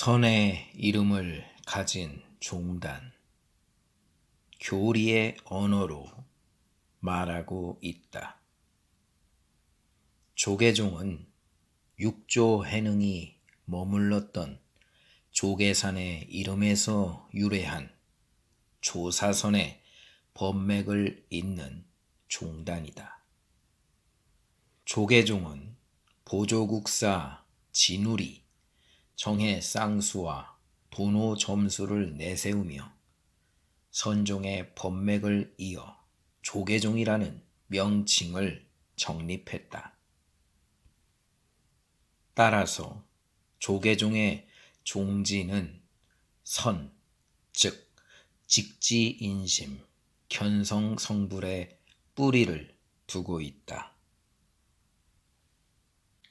선의 이름을 가진 종단, 교리의 언어로 말하고 있다. 조계종은 육조 해능이 머물렀던 조계산의 이름에서 유래한 조사선의 법맥을 잇는 종단이다. 조계종은 보조국사 진우리, 정해 쌍수와 도노 점수를 내세우며 선종의 법맥을 이어 조계종이라는 명칭을 정립했다. 따라서 조계종의 종지는 선, 즉 직지인심, 견성성불의 뿌리를 두고 있다.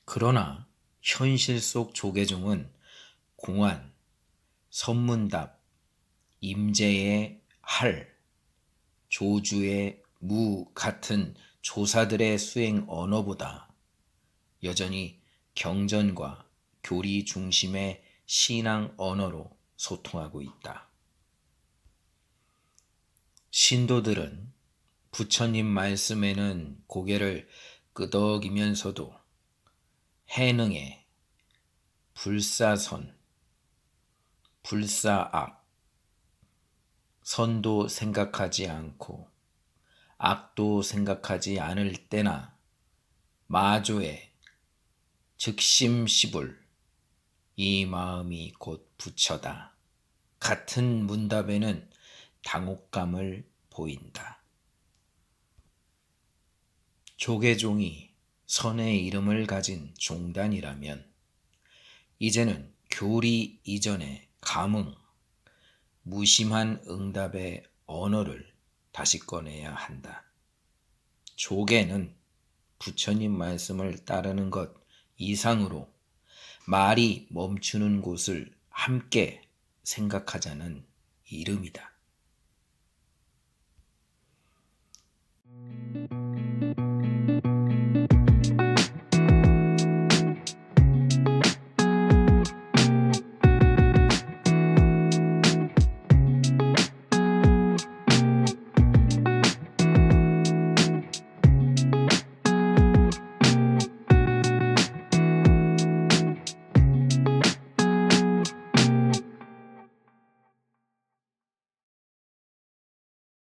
그러나 현실 속 조계종은 공안, 선문답, 임재의 할, 조주의 무 같은 조사들의 수행 언어보다 여전히 경전과 교리 중심의 신앙 언어로 소통하고 있다. 신도들은 부처님 말씀에는 고개를 끄덕이면서도 해능에 불사선, 불사악, 선도 생각하지 않고 악도 생각하지 않을 때나 마조의 즉심시불 이 마음이 곧 부처다 같은 문답에는 당혹감을 보인다. 조계종이 선의 이름을 가진 종단이라면 이제는 교리 이전의 감흥, 무심한 응답의 언어를 다시 꺼내야 한다. 조계는 부처님 말씀을 따르는 것 이상으로 말이 멈추는 곳을 함께 생각하자는 이름이다.